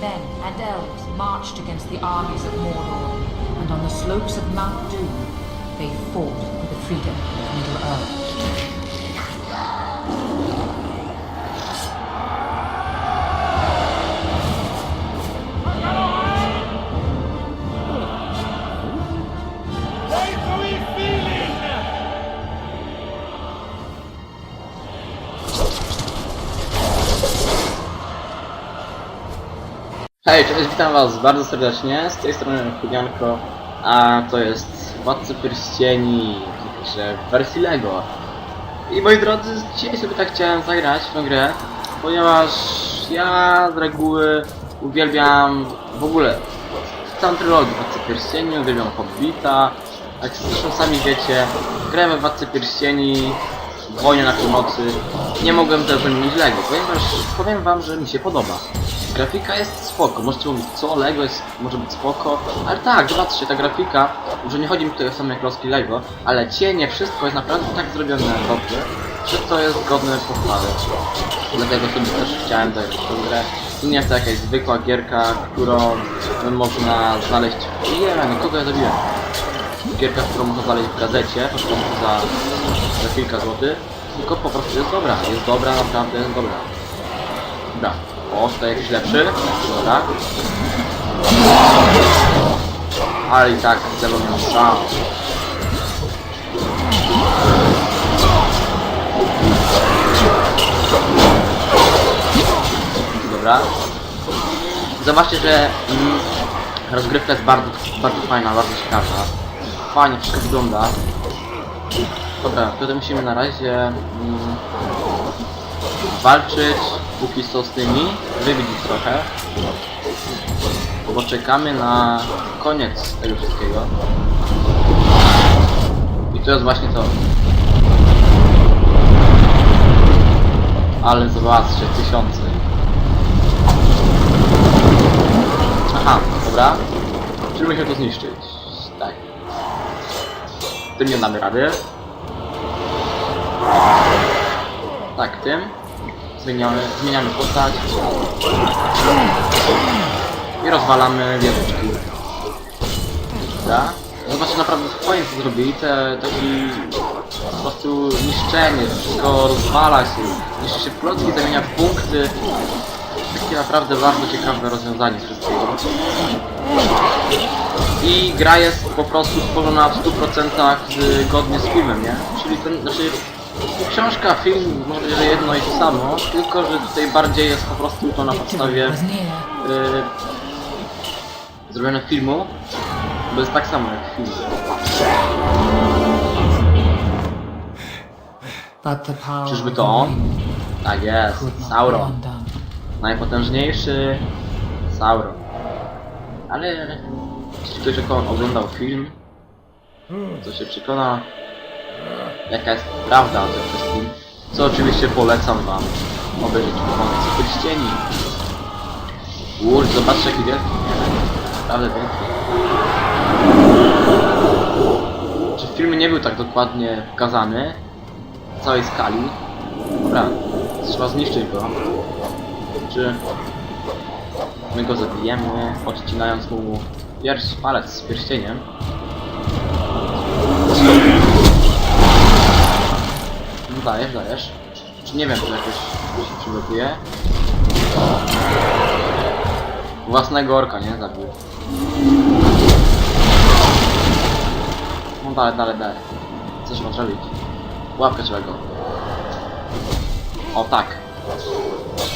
men and elves marched against the armies of Mordor, and on the slopes of Mount Doom, they fought for the freedom of Middle-earth. Hej, cześć, witam was bardzo serdecznie, z tej strony Chudianko, a to jest Władcy Pierścieni, że w wersji LEGO. I moi drodzy, dzisiaj sobie tak chciałem zagrać w tę grę, ponieważ ja z reguły uwielbiam w ogóle całą trylogię Władcy Pierścieni, uwielbiam Hobbita, jak zresztą sami wiecie, grałem we Władcy Pierścieni, w Wojnie na Północy, nie mogłem też mieć LEGO, ponieważ powiem wam, że mi się podoba. Grafika jest spoko, możecie mówić co, Lego jest, może być spoko, ale tak, zobaczcie, ta grafika, że nie chodzi mi tutaj o same klocki Lego, ale cienie, wszystko jest naprawdę tak zrobione dobrze, że to jest godne pochwały. Dlatego sobie też chciałem w tę grę. Nie jest to jakaś zwykła gierka, którą można znaleźć... Nie wiem, kogo ja zabiłem. Gierka, którą można znaleźć w gazecie, po prostu za, za kilka złotych, tylko po prostu jest dobra, jest dobra, naprawdę jest dobra. Dobra. O, tutaj jakiś lepszy. Dobra. Ale i tak, zero miał szans. Dobra. Zobaczcie, że mm, rozgrywka jest bardzo, bardzo fajna, bardzo ciekawa. Fajnie wszystko wygląda. Dobra, tutaj musimy na razie mm, walczyć póki co z tymi, wybić trochę. Bo czekamy na koniec tego wszystkiego. I to jest właśnie to. Ale zobaczcie, tysiące. Aha, dobra. Czyli musimy to zniszczyć. Tak. Tym nie damy rady. Tak, tym. Zmieniamy, zmieniamy postać. I rozwalamy wieżyczki. Dobra. Zobaczcie, naprawdę fajnie to zrobili. Te taki po prostu niszczenie, wszystko rozwala się, niszczy się plotki, zamienia punkty. Takie naprawdę bardzo ciekawe rozwiązanie wszystkiego. I gra jest po prostu stworzona w 100% zgodnie z filmem, nie? Czyli ten, znaczy książka, film, może że jedno i to samo, tylko że tutaj bardziej jest po prostu to na podstawie yy, zrobione filmu, bo jest tak samo jak film. Czyżby to on? Tak jest, Sauron. Najpotężniejszy Sauron. Ale jeśli ktoś oglądał film, to się przekona jaka jest prawda o tym wszystkim. Co oczywiście polecam wam obejrzeć Władcy Pierścieni. Kurde, zobaczcie jaki wielki. Naprawdę wielki. Czy film nie był tak dokładnie pokazany w całej skali? Dobra, trzeba zniszczyć go. Czy my go zabijemy, odcinając mu pierwszy palec z pierścieniem? No dajesz, dajesz. Czy nie wiem, czy jakoś się przygotuje. Własnego orka, nie? Zabił. No dalej, dalej, dalej. Co trzeba zrobić? Łapkę trzeba go. O tak.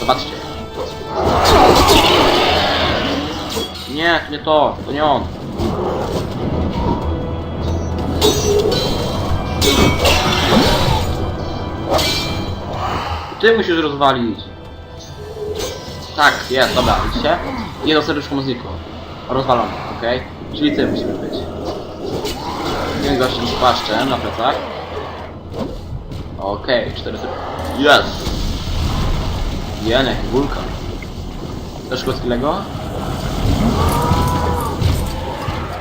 Zobaczcie. Nie, nie to, to nie on. Ty musisz rozwalić. Tak, jest, dobra, widzicie? Jedno serduszko mu znikło. Rozwalone, okej? Czyli ty musimy być. Jeden gościem z płaszczem na plecach. Okej, cztery serduszka. Jest! Jenek, wulkan. Też Lego?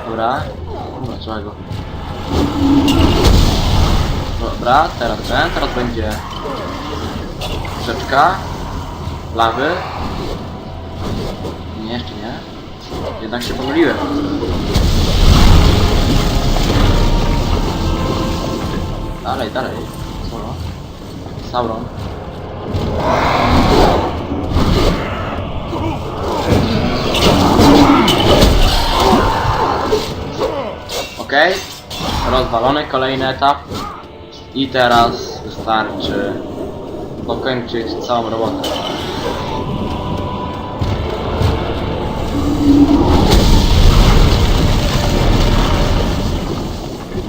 Dobra. Dobra, trzeba go. Dobra, teraz ten, teraz będzie rzeczka, lawy. Nie, nie? Jednak się pomyliłem. Dalej, dalej. Solo. Sauron. Okej. Rozwalony kolejny etap. I teraz wystarczy dokończyć całą robotę.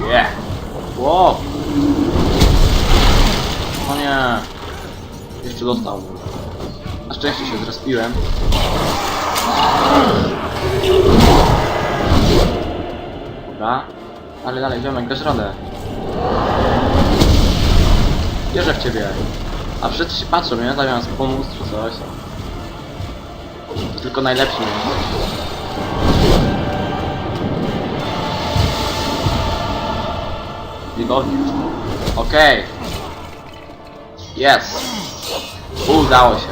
Yeah. Wow. O nie. Jeszcze dostał. Na szczęście się zrespiłem. Dobra. Ale dalej, ziomek, dasz radę. Wierzę w ciebie. A wszyscy się patrzą, nie? Zamiast pomóc czy coś. Tylko najlepsi nie Wygodnie. Okej. Jest. Udało się.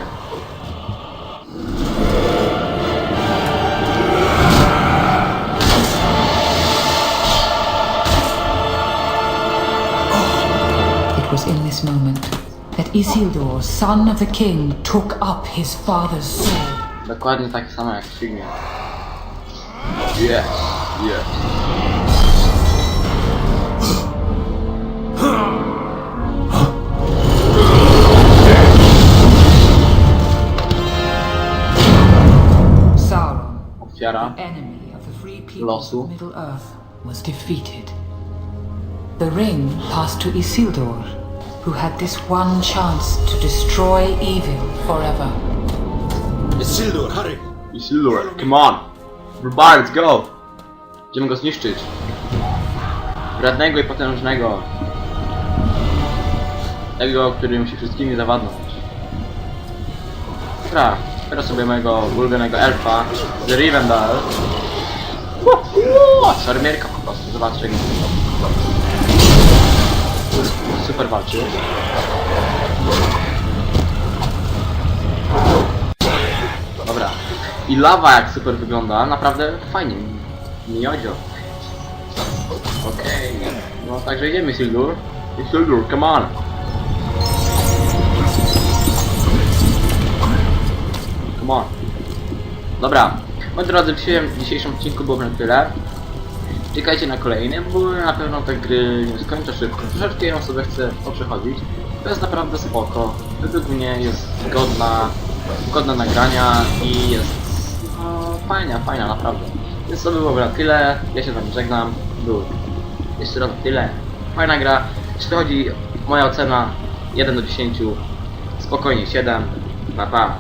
It was in this moment Isildur, son of the king, took up his father's sword. Dokładnie takie samo jak w filmie. Yes, yes. Sauron, Ofiara. enemy of the free people Losu. of Middle-earth, was defeated. The ring passed to Isildur, who had this one chance to destroy evil forever. Isildur, hurry! Isildur, come on! Everybody, let's go! Idziemy go zniszczyć. Radnego i potężnego. Tego, który musi wszystkimi zawadnąć. Dobra, teraz sobie mojego ulubionego elfa z Rivendell. Szermierka po prostu, zobaczcie jak Dobra. I lawa jak super wygląda, naprawdę fajnie. Miodzio. Okej. No także idziemy Sildur. Sildur, come on. Come on. Dobra. Moi drodzy, w dzisiejszym, odcinku było na tyle. Czekajcie na kolejny, bo na pewno te gry nie skończę szybko. Troszeczkę ją sobie chcę poprzechodzić. To jest naprawdę spoko. Według mnie jest godna, godna nagrania i jest no, fajna, fajna naprawdę. Więc to było na tyle. Ja się z wami żegnam. Był jeszcze raz tyle. Fajna gra. Jeśli chodzi moja ocena 1 do 10, spokojnie 7. Pa pa.